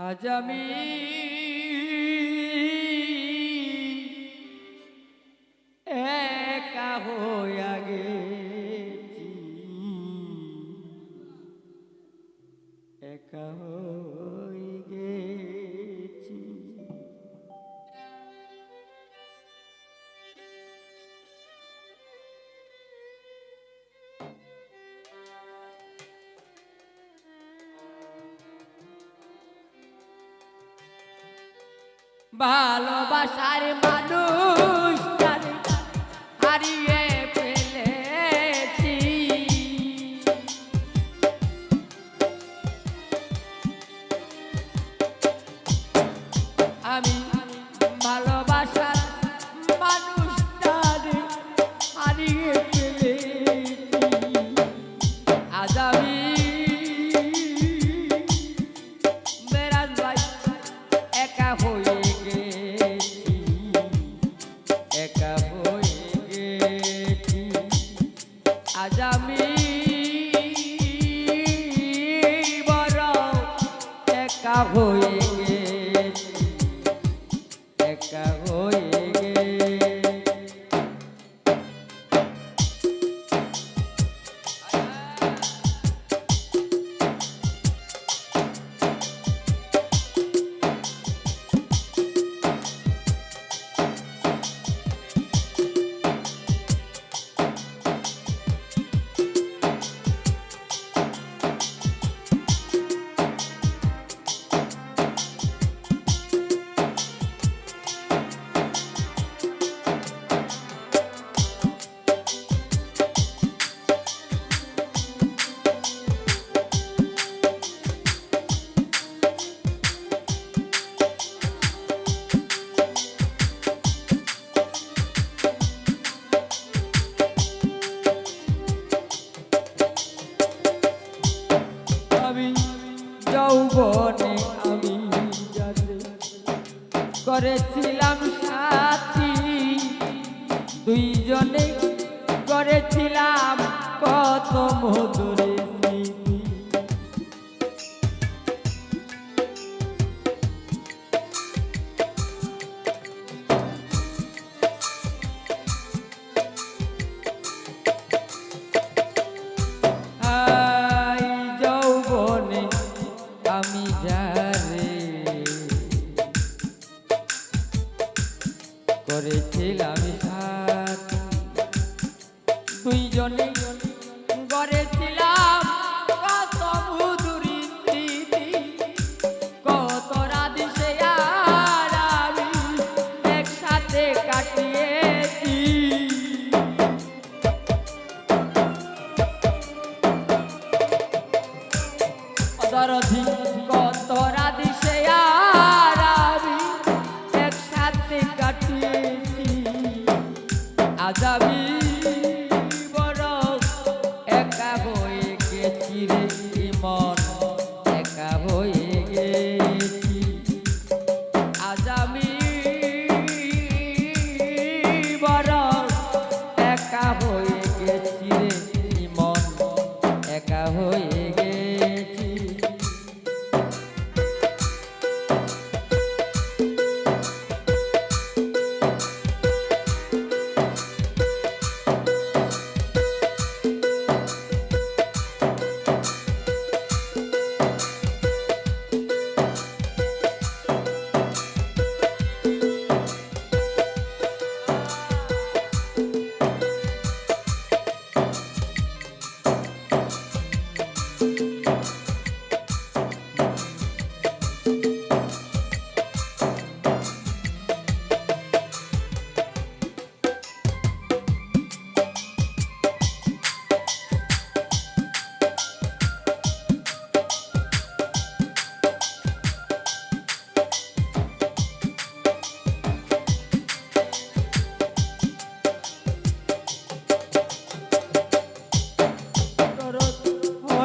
আজ আমি একা হইয়া ভালোবাসার মানুষ। করেছিলাম সাথী। দুইজনে করেছিলাম কত মধুর গলি গড়ে ছিলাম কত মধুরি স্মৃতি, কত রাধি সে আর আমি একসাথে কাটিয়েছি। কত রাধি সে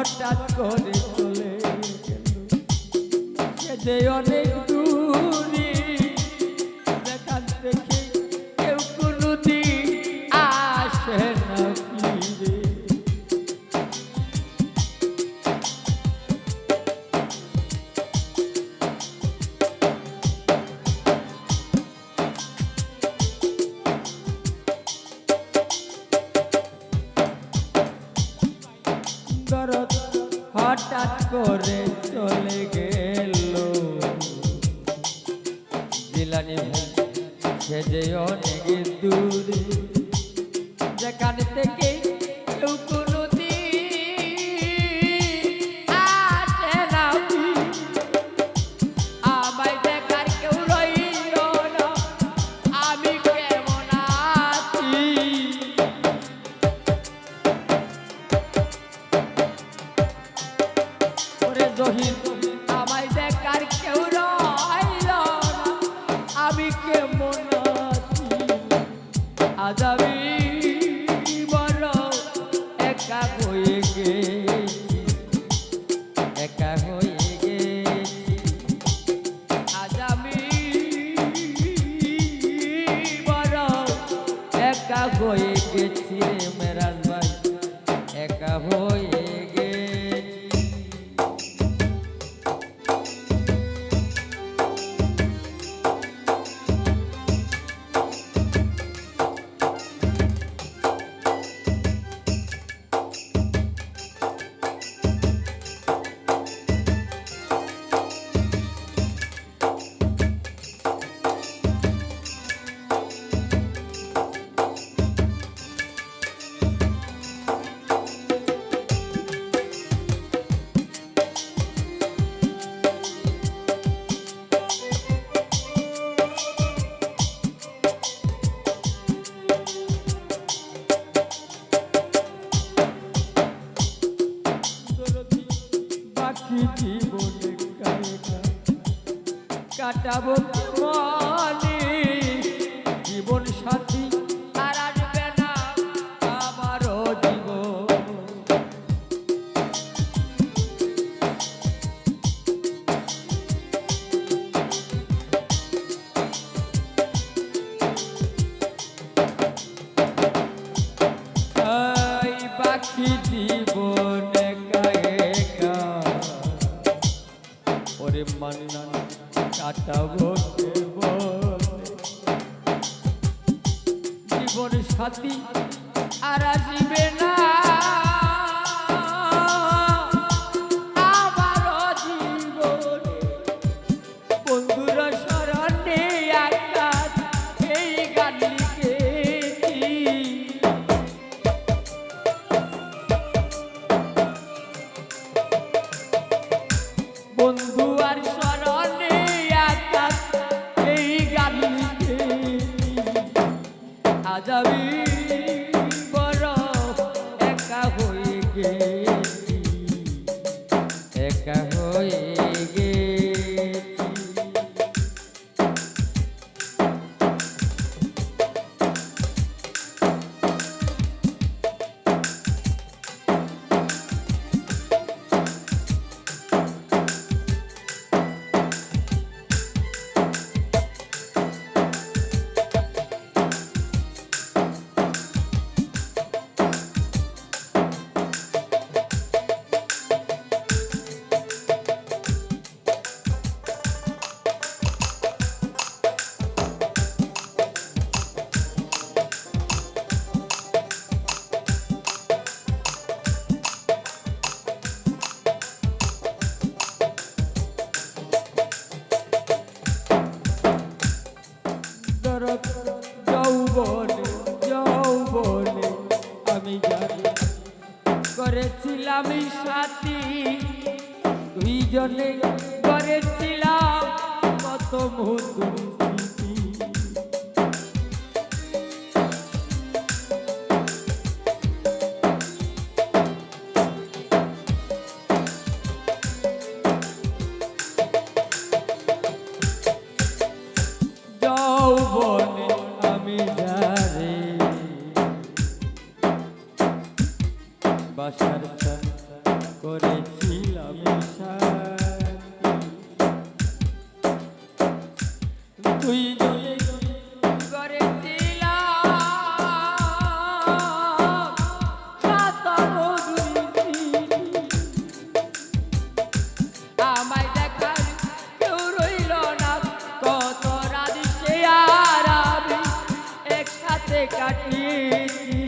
হঠাৎ করে চলে গেল সে যে অনেক করে চলে গেছি মেরাজ Da জীবন সাথী আর আসবে না। আমি সাথী দুইজনে করেছিলাম কত মধুর কাটিয়েছি।